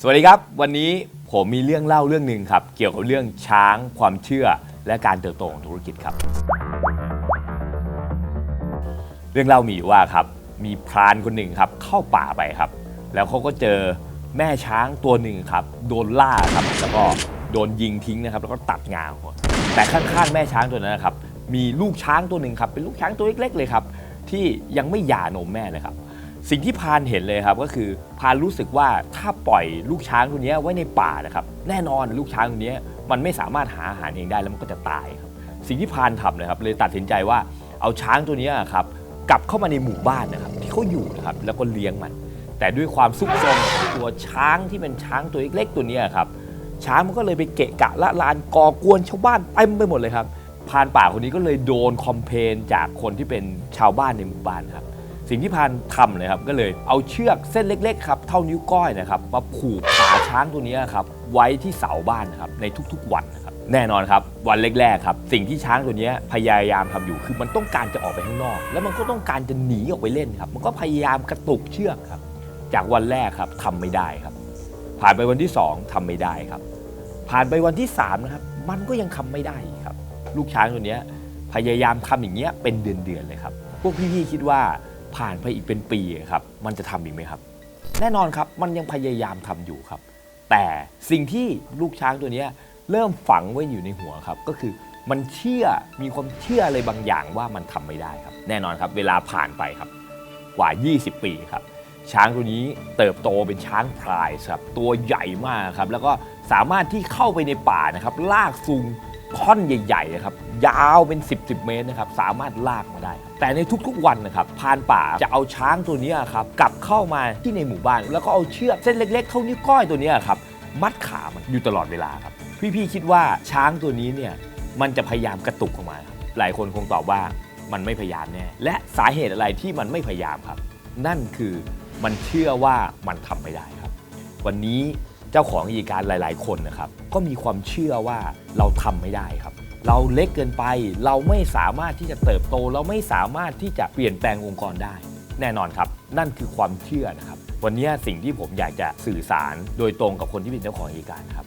สวัสดีครับ วันนี้ผมมีเรื่องเล่าเรื่องหนึ่งครับ เกี่ยวกับเรื่องช้างความเชื่อและการเติบโตของธุรกิจครับ เรื่องเล่ามีอยู่ว่าครับมีพรานคนหนึ่งครับเข้าป่าไปครับ แล้วเขาก็เจอแม่ช้างตัวหนึ่งครับโดนล่าครับแล้วก็โดนยิงทิ้งนะครับ แล้วก็ตัดงาหัวแต่ข้างๆแม่ช้างตัวนั้นนะครับมีลูกช้างตัวหนึ่งครับเป็นลูกช้างตัวเล็กๆเลยครับที่ยังไม่หย่านมแม่เลยครับ สิ่งที่พานเห็นเลยครับก็คือพานรู้สึกว่าถ้าปล่อยลูกช้างตัวนี้ไว้ในป่านะครับแน่นอนลูกช้างตัวนี้มันไม่สามารถหาอาหารเองได้แล้วมันก็จะตายครับสิ่งที่พานทำนะครับเลยตัดสินใจว่าเอาช้างตัวนี้ครับกลับเข้ามาในหมู่บ้านนะครับที่เขาอยู่นะครับแล้วก็เลี้ยงมัน แต่ด้วยความซุกซนของตัวช้างที่เป็นช้างตัวเล็กๆตัวนี้ครับช้างมันก็เลยไปเกะกะละลานก่อกวนชาวบ้านเต็มไปหมดเลยครับพานป่าคนนี้ก็เลยโดนคอมเพลนจากคนที่เป็นชาวบ้านในหมู่บ้านครับ สิ่งที่พานทำเลยครับก็เลยเอาเชือกเส้นเล็กๆครับเท่านิ้วก้อยนะครับมาผูกขาช้างตัวนี้ครับไว้ที่เสาบ้านนครับในทุกๆวันนะครับแน่นอนครับวันแรกๆครับสิ่งที่ช้างตัวนี้พยายามทำอยู่คือมันต้องการจะออกไปข้างนอก แล้วมันก็ต้องการจะหนีออกไปเล่นครับ มันก็พยายามกระตุกเชือกครับ จากวันแรกครับทำไม่ได้ครับ ผ่านไปวันที่สองทำไม่ได้ครับ ผ่านไปวันที่สามนะครับมันก็ยังทำไม่ได้ครับ ลูกช้างตัวนี้พยายามทำอย่างเงี้ยเป็นเดือนๆเลยครับพวกพี่ๆคิดว่า ผ่านไปอีกเป็นปีครับ มันจะทำอีกไหมครับ แน่นอนครับ มันยังพยายามทำอยู่ครับ แต่สิ่งที่ลูกช้างตัวนี้เริ่มฝังไว้อยู่ในหัวครับ ก็คือมันเชื่อมีความเชื่ออะไรบางอย่างว่ามันทำไม่ได้ครับ แน่นอนครับ เวลาผ่านไปครับกว่า 20 ปีครับ ช้างตัวนี้เติบโตเป็นช้างพลายครับตัวใหญ่มากครับแล้วก็สามารถที่เข้าไปในป่านะครับลากซูงท่อนใหญ่ๆนะครับยาวเป็น 10 10 เมตรนะครับสามารถลากมาได้ครับแต่ในทุกๆวันนะครับพานป่าจะเอาช้างตัวนี้ครับกลับเข้ามาที่ในหมู่บ้าน แล้วก็เอาเชือกเส้นเล็กๆเท่านิ้วก้อยตัวนี้ครับมัดขามันอยู่ตลอดเวลาครับพี่ๆคิดว่าช้างตัวนี้เนี่ยมันจะพยายามกระตุกออกมาครับหลายคนคงตอบว่ามันไม่พยายามแน่และสาเหตุอะไรที่มันไม่พยายามครับ นั่นคือ มันเชื่อว่ามันทำไม่ได้ครับ วันนี้เจ้าของกิจการหลาย ๆ คนนะครับ ก็มีความเชื่อว่าเราทำไม่ได้ครับ เราเล็กเกินไปเราไม่สามารถที่จะเติบโต เราไม่สามารถที่จะเปลี่ยนแปลงองค์กรได้ แน่นอนครับ นั่นคือความเชื่อนะครับ วันนี้สิ่งที่ผมอยากจะสื่อสารโดยตรงกับคนที่เป็นเจ้าของกิจการครับ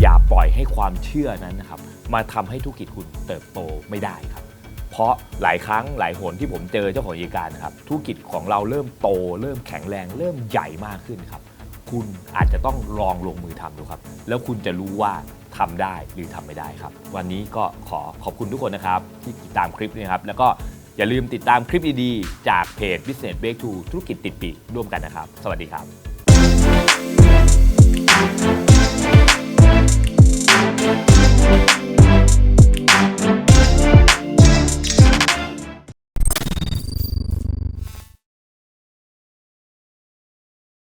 อย่าปล่อยให้ความเชื่อนั้นนะครับมาทำให้ธุรกิจคุณเติบโตไม่ได้ครับ เพราะหลายครั้งหลายหนที่ผมเจอเจ้าของกิจการครับธุรกิจของเราเริ่มโต เริ่มแข็งแรง เริ่มใหญ่มากขึ้นครับ คุณอาจจะต้องลองลงมือทำดูครับ แล้วคุณจะรู้ว่าทำได้หรือทำไม่ได้ครับ วันนี้ก็ขอขอบคุณทุกคนนะครับ ที่ติดตามคลิปนี้ครับ แล้วก็อย่าลืมติดตามคลิปดีๆจากเพจ Business Breakthrough ธุรกิจติดปีกร่วมกันนะครับ สวัสดีครับ